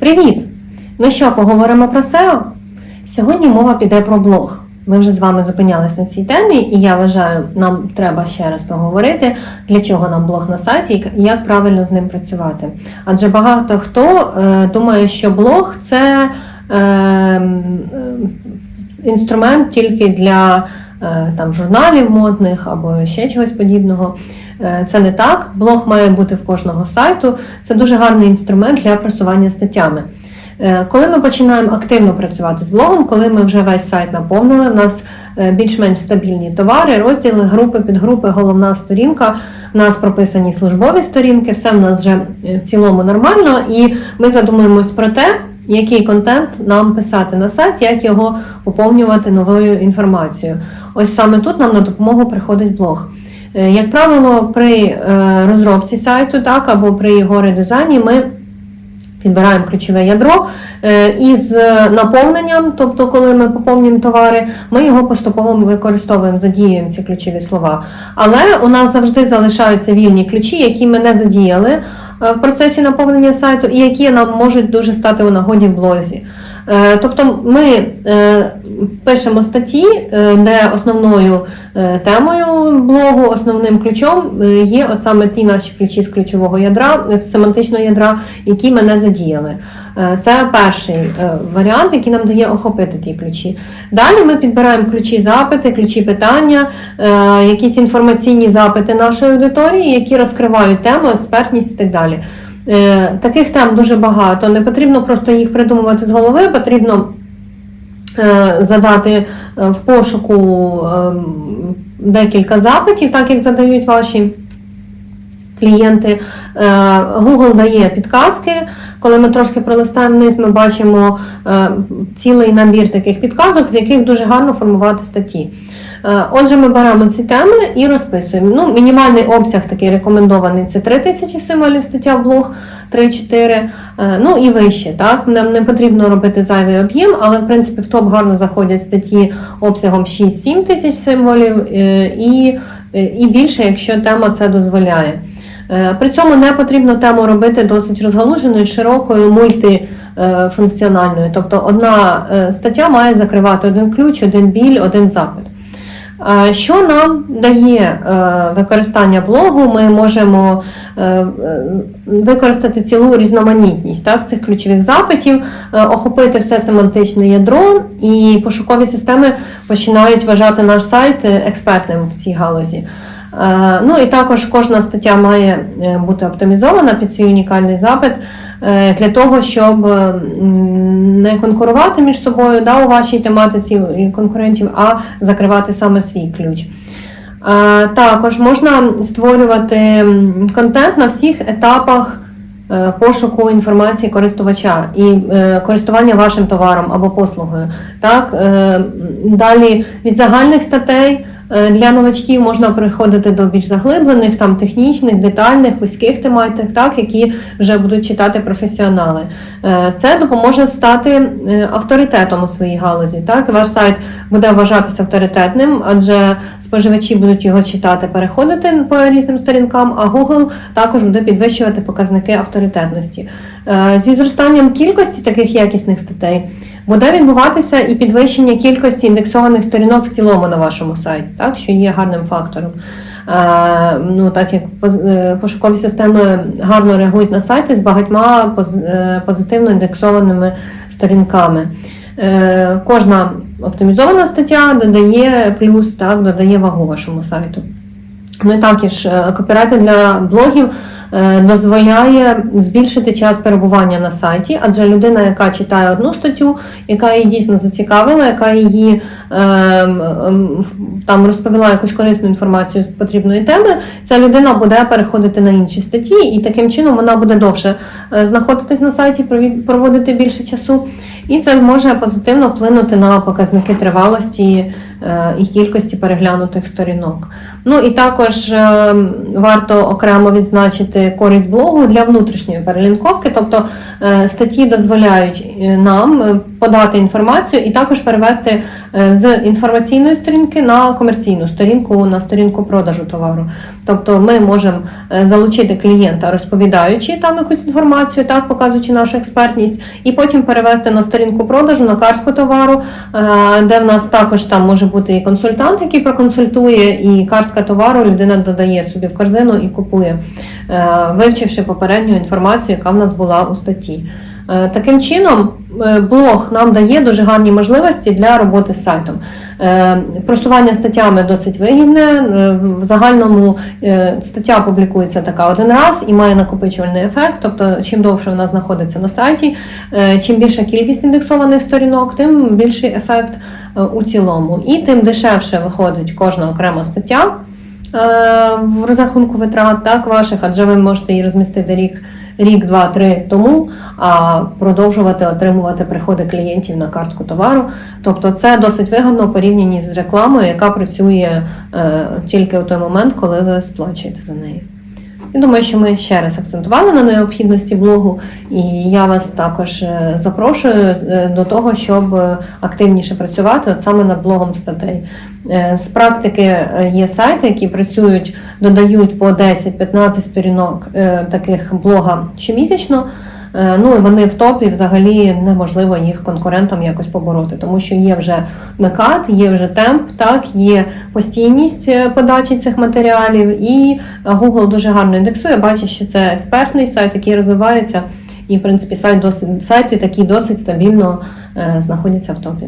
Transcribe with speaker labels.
Speaker 1: Привіт! Ну що, поговоримо про SEO? Сьогодні мова піде про блог. Ми вже з вами зупинялись на цій темі, і я вважаю, нам треба ще раз проговорити, для чого нам блог на сайті і як правильно з ним працювати. Адже багато хто е, думає, що блог це е, е, інструмент тільки для там, журналів модних або ще чогось подібного. Е, Це не так. Блог має бути в кожного сайту. Це дуже гарний інструмент для просування статтями. Е, Коли ми починаємо активно працювати з блогом, коли ми вже весь сайт наповнили, в нас е, більш-менш стабільні товари, розділи, групи, підгрупи, головна сторінка, в нас прописані службові сторінки, все в нас вже в цілому нормально, і ми задумуємось про те, який контент нам писати на сайт, як його поповнювати новою інформацією. Ось саме тут нам на допомогу приходить блог. Е, Як правило, при е, розробці сайту так, або при його редизайні ми підбираємо ключове ядро е, із наповненням, тобто, коли ми поповнюємо товари, ми його поступово використовуємо, задіюємо ці ключові слова. Але у нас завжди залишаються вільні ключі, які ми не задіяли в процесі наповнення сайту, і які нам можуть дуже стати у нагоді в блозі. Тобто ми пишемо статті, е, де основною е, темою блогу, основним ключом е, є от саме ті наші ключі з ключового ядра, з семантичного ядра, які ми не задіяли. Це перший варіант, який нам дає охопити ті ключі. Далі ми підбираємо ключі запити, ключі питання, якісь інформаційні запити нашої аудиторії, які розкривають тему, експертність і так далі. Таких тем дуже багато. Не потрібно просто їх придумувати з голови, потрібно задати е, в пошуку ем, декілька запитів, так як задають ваші клієнти. Е, Google дає підказки. Коли ми трошки пролистаємо вниз, ми бачимо е, цілий набір таких підказок, з яких дуже гарно формувати статті. Е, Отже, ми беремо ці теми і розписуємо. Ну, мінімальний обсяг такий рекомендований це 3000 символів стаття в блог, 3-4, е, ну і вище. Так? Нам не потрібно робити зайвий об'єм, але в принципі в топ гарно заходять статті обсягом 6-7 тисяч символів е, і, і більше, якщо тема це дозволяє. При цьому не потрібно тему робити досить розгалуженою, широкою, мультифункціональною. Тобто одна стаття має закривати один ключ, один біль, один запит. Що нам дає е, використання блогу? Ми можемо е, е, використати цілу різноманітність так, цих ключових запитів, охопити все семантичне ядро, і пошукові системи починають вважати наш сайт експертним в цій галузі. Ну і також кожна стаття має бути оптимізована під свій унікальний запит для того, щоб е, не конкурувати між собою да, у вашій тематиці конкурентів, а закривати саме свій ключ. Е, Також можна створювати контент на всіх етапах е, пошуку інформації користувача і е, користування вашим товаром або послугою. Так, е, далі від загальних статей. Е, Для новачків можна приходити до більш заглиблених, там технічних, детальних, вузьких тематик, так, які вже будуть читати професіонали. Е, Це допоможе стати е, авторитетом у своїй галузі. Так? Ваш сайт буде вважатися авторитетним, адже споживачі будуть його читати, переходити по різним сторінкам, а Google також буде підвищувати показники авторитетності. Е, Зі зростанням кількості таких якісних статей буде відбуватися і підвищення кількості індексованих сторінок в цілому на вашому сайті, так, що є гарним фактором. Е, Ну, так як е, пошукові системи гарно реагують на сайти з багатьма позитивно індексованими сторінками. Кожна оптимізована стаття додає плюс, так, додає вагу вашому сайту. Ну і також е, копірайтинг для блогів е, дозволяє збільшити час перебування на сайті, адже людина, яка читає одну статтю, яка її дійсно зацікавила, яка її ем, ем, там розповіла якусь корисну інформацію з потрібної теми, ця людина буде переходити на інші статті, і таким чином вона буде довше е, знаходитись на сайті, проводити більше часу, і це зможе позитивно вплинути на показники тривалості е, і кількості переглянутих сторінок. Ну і також е, варто окремо відзначити користь блогу для внутрішньої перелінковки, тобто е, статті дозволяють е, нам подати інформацію і також перевести з інформаційної сторінки на комерційну сторінку, на сторінку продажу товару. Тобто ми можемо залучити клієнта, розповідаючи там якусь інформацію, так показуючи нашу експертність, і потім перевести на сторінку продажу, на картку товару, де в нас також там може бути і консультант, який проконсультує, і картка товару людина додає собі в корзину і купує, е, вивчивши попередню інформацію, яка в нас була у статті. Е, Таким чином, е, блог нам дає дуже гарні можливості для роботи з сайтом. Просування статтями досить вигідне. В загальному стаття публікується така один раз і має накопичувальний ефект. Тобто, чим довше вона знаходиться на сайті, чим більша кількість індексованих сторінок, тим більший ефект у цілому. І тим дешевше виходить кожна окрема стаття е, в розрахунку витрат так, ваших, адже ви можете її розмістити рік, рік, два, три тому, а продовжувати отримувати приходи клієнтів на картку товару. Тобто це досить вигідно в порівнянні з рекламою, яка працює е, тільки у той момент, коли ви сплачуєте за неї. Я думаю, що ми ще раз акцентували на необхідності блогу, і я вас також е, запрошую е, до того, щоб е, активніше працювати от саме над блогом статей. З практики є сайти, які працюють, додають по 10-15 сторінок таких блога щомісячно. Е, Ну і вони в топі взагалі неможливо їх конкурентам якось побороти, тому що є вже накат, є вже темп, так є постійність е, подачі цих матеріалів, і Google дуже гарно індексує. Бачить, що це експертний сайт, який розвивається, і в принципі сайт досить сайти такі досить стабільно е, знаходяться в топі.